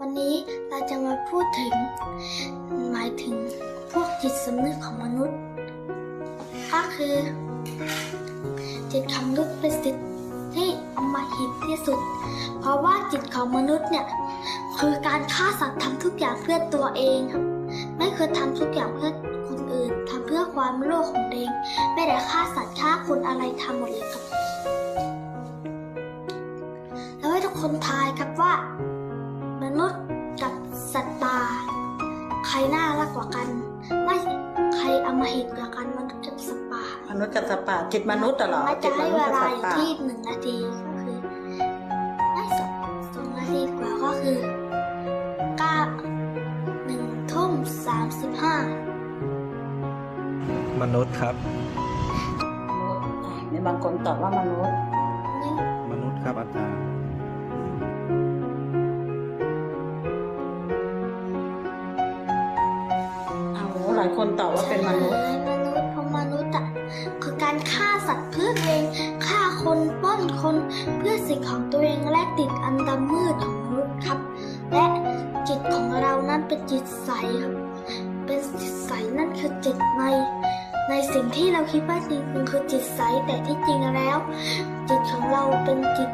วันนี้เราจะมาพูดถึง หมายถึงพวกจิตสำนึกของมนุษย์ ก็คือ จิตของมนุษย์เป็นจิตที่อำมหิตที่สุด เพราะว่าจิตของมนุษย์เนี่ยคือการฆ่าสัตว์ทำทุกอย่างเพื่อตัวเอง ไม่เคยทำทุกอย่างเพื่อคนอื่นทำเพื่อความโลภของเอง ไม่ได้ฆ่าสัตว์ฆ่าคนอะไรทำหมดเลยครับแล้วให้ทุกคนทายครับว่า กกว่ากัน ไม่ใครอำมหิตกว่ากันมนุษย์กับสัตว์ป่ามนุษย์กับสัตว์ป่าจิตมนุษย์เหรอไม่จิจะตมให้นุษเวย์กับลาสัตอว์ยู่ป่าที่หนึ่งนาทีก็คือไม่สองสองนาทีกว่าก็คือเก้าหนึ่งทุ่มสามสิบห้ามนุษย์ครับมีบางคนตอบว่ามนุษย์นี่มนุษย์ครับอาจารย์ายคนตอบว่าเป็นมนุษย์มนุษย์เพราะมนุษย์อะคือการฆ่าสัตว์เพื่อเองฆ่าคนปล้นคนเพื่อสิ่งของตัวเองและติดอันดำมืดของมนุษย์ครับ และจิตของเรานั้นเป็นจิตใสครับ เป็นจิตใสนั่นคือจิตในในสิ่งที่เราคิดว่าจริงคือจิตใสแต่ที่จริงแล้ว จิตของเราเป็นจิต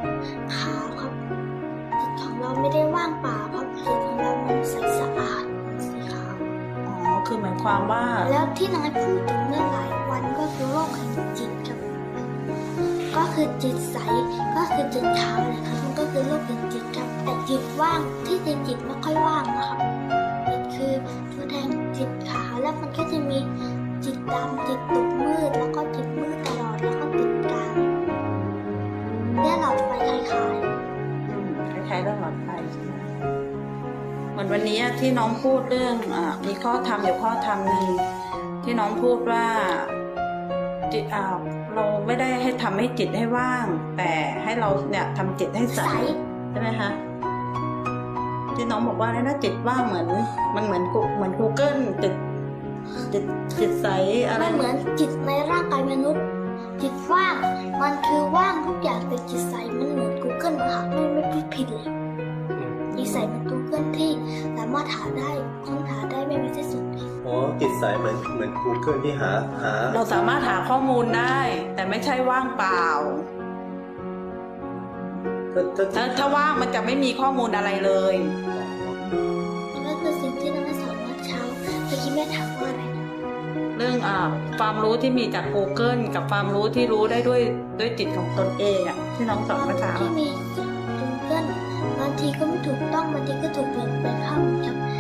ขาวครับ จิตของเราไม่ได้ว่างเปล่า คือหมายความว่า แล้วที่น้อยพูดถึงเมื่อหลายวันก็คือโรคแห่งจิตครับ ก็คือจิตใสก็คือจิตขาวนะครับมันก็คือโรคแห่งจิตครับแต่จิตว่างที่จริงจิตไม่ค่อยว่างนะครับจิตคือตัวแทนจิตขาวแล้วมันก็จะมีจิตดำจิตตกมืดแล้วก็จิตมืดตลอดแล้วก็จิตกลางเนี่ยหลอดไฟคล้ายอืมคล้ายๆเรื่องหลอดไฟใช่ไหมเห มือนวันนี้ที่น้องพูดเรื่องอ่ามีข้อธรรมอยู่ข้อธรรมหนึ่งที่น้องพูดว่าจิตอ่าเราไม่ได้ให้ทำให้จิตให้ว่าง แต่ให้เราเนี่ยทำจิตให้ๆใสใสใช่ไหมคะที่น้องบอกว่าเนี่ยนะจิตว่างเหมือน มันเหมือนกูเหมือน Google จิตจิตจิตใสอะไรไม่เหมือนจิตในร่างกายมนุษย์ จิตว่าง มันคือว่างทุกอย่างแต่จิตใสมันเหมือน Google นะคะไม่ไม่ผิดผิดเลยจิตใสเหมัน Google ที่สามารถหาได้ค้นหาได้ไม่มีที่สุด อ๋อจิตใสเหมือนเหมือน Google ที่หาหา เราสามารถหาข้อมูลได้ แต่ไม่ใช่ว่างเปล่า ถ้าถ้าถ้าถ้าว่างมันจะไม่มีข้อมูลอะไรเลยนี่ก็คือสิ่งที่น้องแม่สอนเมื่อเช้าเมื่อกี้แม่ถามว่าอะไรนะเรื่องอ่าความรู้ที่มีจาก Google กับความรู้ที่รู้ได้ด้วยด้วยจิตของตนเองอะที่น้องสอนเมื่อเช้า ที่มี thì không thuộc toán mà thì có thuộc về về không chấm